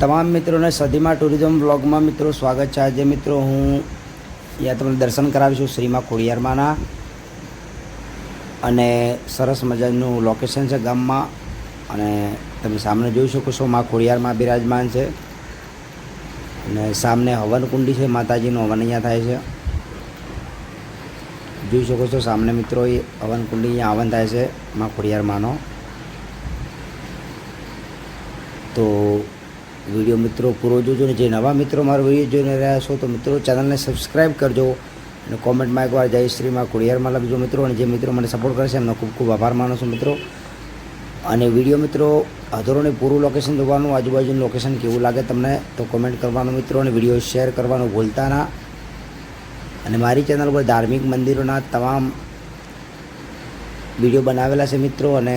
તમામ મિત્રોને સદીમાં ટુરિઝમ બ્લોગમાં મિત્રો સ્વાગત છે. આજે મિત્રો હું અહીંયા તમને દર્શન કરાવીશું શ્રીમાં ખોડિયારમાંના. અને સરસ મજાનું લોકેશન છે ગામમાં. અને તમે સામે જોઈ શકો છો, માં ખોડિયારમાં બિરાજમાન છે. અને સામને હવન કુંડી છે, માતાજીનું હવન અહીંયા થાય છે. જોઈ શકો છો સામને મિત્રો એ હવન કુંડી અહીંયા હવન થાય છે, માં ખોડિયારમાંનો. તો વીડિયો મિત્રો પૂરો જોજો ને જે નવા મિત્રો મારો વીડિયો જોઈને રહ્યા છો તો મિત્રો ચેનલને સબસ્ક્રાઈબ કરજો અને કોમેન્ટમાં એકવાર જય શ્રીમાં કુડિયારમાં લખજો મિત્રો અને જે મિત્રો મને સપોર્ટ કરશે એમનો ખૂબ ખૂબ આભાર માનું છું મિત્રો. અને વીડિયો મિત્રો અધોરોને પૂરું લોકેશન જોવાનું, આજુબાજુનું લોકેશન કેવું લાગે તમને તો કોમેન્ટ કરવાનું મિત્રો અને વીડિયો શેર કરવાનું ભૂલતા ના. અને મારી ચેનલ પર ધાર્મિક મંદિરોના તમામ વીડિયો બનાવેલા છે મિત્રો અને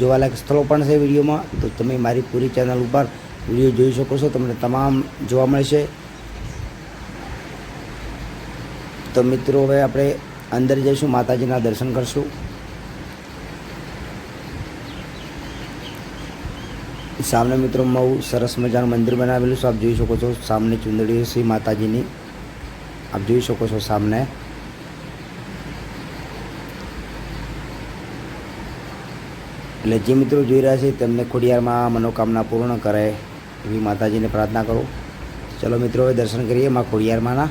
જોવાલાયક સ્થળો પણ છે વિડીયોમાં. તો તમે મારી પૂરી ચેનલ ઉપર વીડિયો જોઈ શકો છો, તમને તમામ જોવા મળશે. તો મિત્રો, હવે આપણે અંદર જઈશું, માતાજીના દર્શન કરશું. સામને મિત્રો, બહુ સરસ મજાનું મંદિર બનાવેલું છે, આપ જોઈ શકો છો, સામને ચુંદડી શ્રી માતાજીની. આપ જોઈ શકો છો સામને. એટલે જે મિત્રો જોઈ રહ્યા છે, તેમને ખોડિયારમાં મનોકામના પૂર્ણ કરે. એવી માતાજીને પ્રાર્થના કરું. ચલો મિત્રો હવે દર્શન કરીએ માં ખોડિયારમાંના.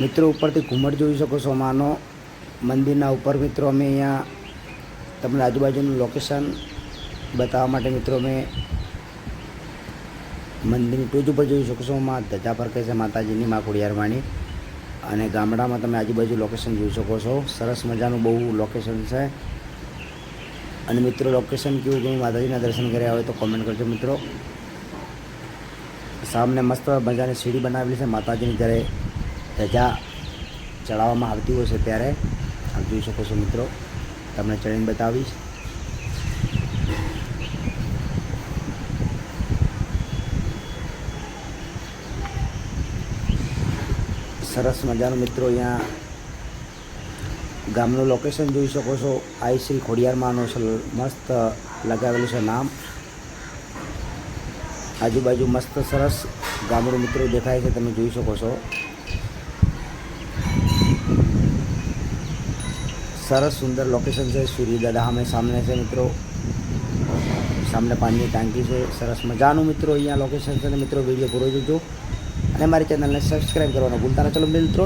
મિત્રો, ઉપરથી ઘુમટ જોઈ શકો છો, માનો મંદિરના ઉપર મિત્રો, અમે અહીંયા તમને આજુબાજુનું લોકેશન બતાવવા માટે મિત્રો, અમે મંદિરની ટોચ ઉપર જોઈ શકો છો, માં ધજા પર કહે છે માતાજીની, મા ખોડિયારમાંની અને ગામડામાં તમે આજુબાજુ લોકેશન જોઈ શકો છો. સરસ મજાનું બહુ લોકેશન છે. અને મિત્રો લોકેશન કેવું ગયું માતાજીના દર્શન કર્યા હોય તો કોમેન્ટ કરજો મિત્રો. સામને મસ્ત મજાની સીડી બનાવેલી છે માતાજીની જ્યારે ધજા ચડાવવામાં આવતી હોય છે ત્યારે. જોઈ શકો છો મિત્રો. તમને ચડીને બતાવીશ. સરસ મજાનું મિત્રો અહીંયા ગામનું લોકેશન જોઈ શકો છો. આઈ શ્રી ખોડિયારમાંનો છે મસ્ત લગાવેલું છે નામ. આજુબાજુ મસ્ત સરસ ગામડું મિત્રો દેખાય છે, તમે જોઈ શકો છો. સરસ સુંદર લોકેશન છે. સૂર્યદાદા અમે સામને છે મિત્રો. સામને પાણીની ટાંકી છે. સરસ મજાનું મિત્રો અહીંયા લોકેશન છે ને મિત્રો વીડિયો પૂરો જોજો. અને મારી ચેનલને સબસ્ક્રાઈબ કરવાનું ભૂલતા ના. ચલો મિત્રો